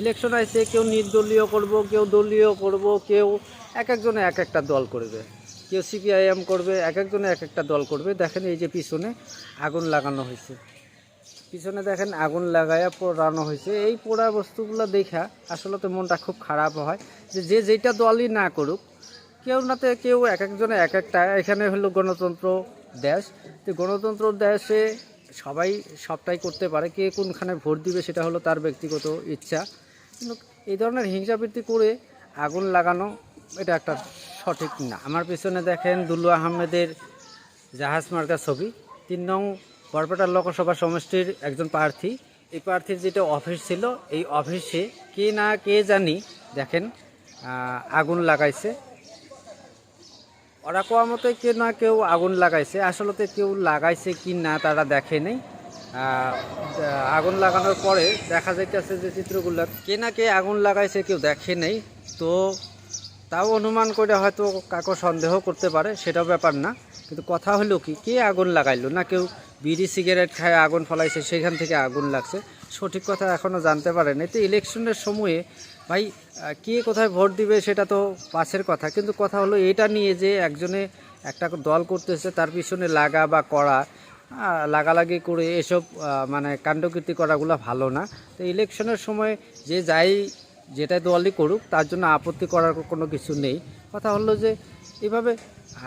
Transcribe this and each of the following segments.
Election আইছে, কেউ নির্দলীয় করব, কেউ দলীয় করব, কেউ এক একজনে এক একটা দল করবে। কেউ সিপিআইএম করবে, এক একজনে এক একটা দল করবে। দেখেন এই যে পিছনে আগুন লাগানো হয়েছে। পিছনে দেখেন আগুন লাগাইয়া পোড়ানো হয়েছে। এই পোড়া বস্তুগুলো দেখা আসলে তো মনটা খুব খারাপ হয় যে যে যেটা দলই না করুক, কেউ নাতে কেউ এক একজনে এক একটা। এখানে হলো গণতন্ত্র দেশ। তো গণতন্ত্র দেশে সবাই সবটাই করতে পারে। কে কোনখানে ভোট দিবে সেটা হলো তার ব্যক্তিগত ইচ্ছা। এই ধরনের হিংসাবৃত্তি করে আগুন লাগানো, এটা একটা সঠিক না। আমার পিছনে দেখেন দুল্লু আহমেদের জাহাজ মার্কা ছবি। তিন নং বরপেটা লোকসভা সমষ্টির একজন প্রার্থী। এই প্রার্থীর যেটা অফিস ছিল, এই অফিসে কে না কে জানি, দেখেন আগুন লাগাইছে। ওরা কোয়া মতে কেউ না কেউ আগুন লাগাইছে। আসলে কেউ লাগাইছে কি না, তারা দেখে নেই। আগুন লাগানোর পরে দেখা যাইতেছে যে চিত্রগুলো কে না কে আগুন লাগাইছে কেউ দেখে নেই। তো তাও অনুমান করে হয়তো কাকো সন্দেহ করতে পারে, সেটাও ব্যাপার না। কিন্তু কথা হলো কি, কে আগুন লাগাইলো? না কেউ বিড়ি, সিগারেট খায়, আগুন ফলাইছে, সেখান থেকে আগুন লাগছে? সঠিক কথা এখনও জানতে পারেনি তো ইলেকশনের সময়ে, ভাই কে কোথায় ভোট দিবে সেটা তো পাশের কথা। কিন্তু কথা হলো এটা নিয়ে যে একজনে একটা দল করতেছে, তার পিছনে লাগা বা করা লাগালাগি করে এসব মানে কাণ্ডকীর্তি করাগুলো ভালো না। তো ইলেকশনের সময় যে যাই যেটা দলই করুক, তার জন্য আপত্তি করার কোনো কিছু নেই। কথা হলো যে এভাবে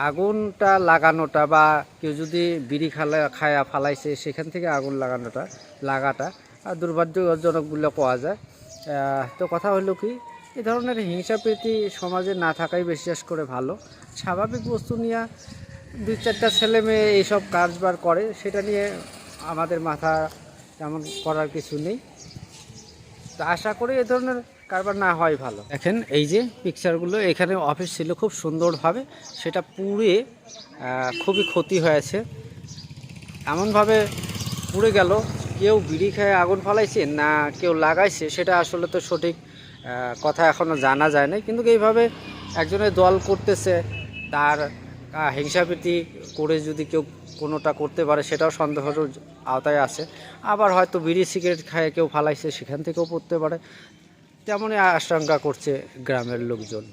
আগুনটা লাগানোটা বা কেউ যদি বিড়ি খালা, খায়া ফালাইছে, সেখান থেকে আগুন লাগানোটা, লাগাটা আর দুর্ভাগ্যজনক বলে পাওয়া যায়। তো কথা হলো কি, এ ধরনের হিংসাপ্রীতি সমাজে না থাকাই বিশ্বাস করে ভালো। স্বাভাবিক বস্তু নিয়ে দুই চারটা ছেলে মেয়ে এইসব কাজবার করে, সেটা নিয়ে আমাদের মাথা তেমন করার কিছু নেই। তো আশা করি এ ধরনের কারবার না হয় ভালো। দেখেন, এই যে পিকচারগুলো এখানে অফিস ছিল খুব সুন্দরভাবে, সেটা পুড়ে খুবই ক্ষতি হয়েছে। এমনভাবে পুড়ে গেল, কেউ বিড়ি খেয়ে আগুন ফলাইছে, না কেউ লাগাইছে, সেটা আসলে তো সঠিক কথা এখনও জানা যায় না কিন্তু এইভাবে একজনের দল করতেছে, তার হিংসাপ্রীতি করে যদি কেউ কোনোটা করতে পারে, সেটাও সন্দেহের আওতায় আছে। আবার হয়তো বিড়ি সিগারেট খায়, কেউ ফালাইছে, সেখান থেকেও পড়তে পারে। তেমনই আশঙ্কা করছে গ্রামের লোকজন।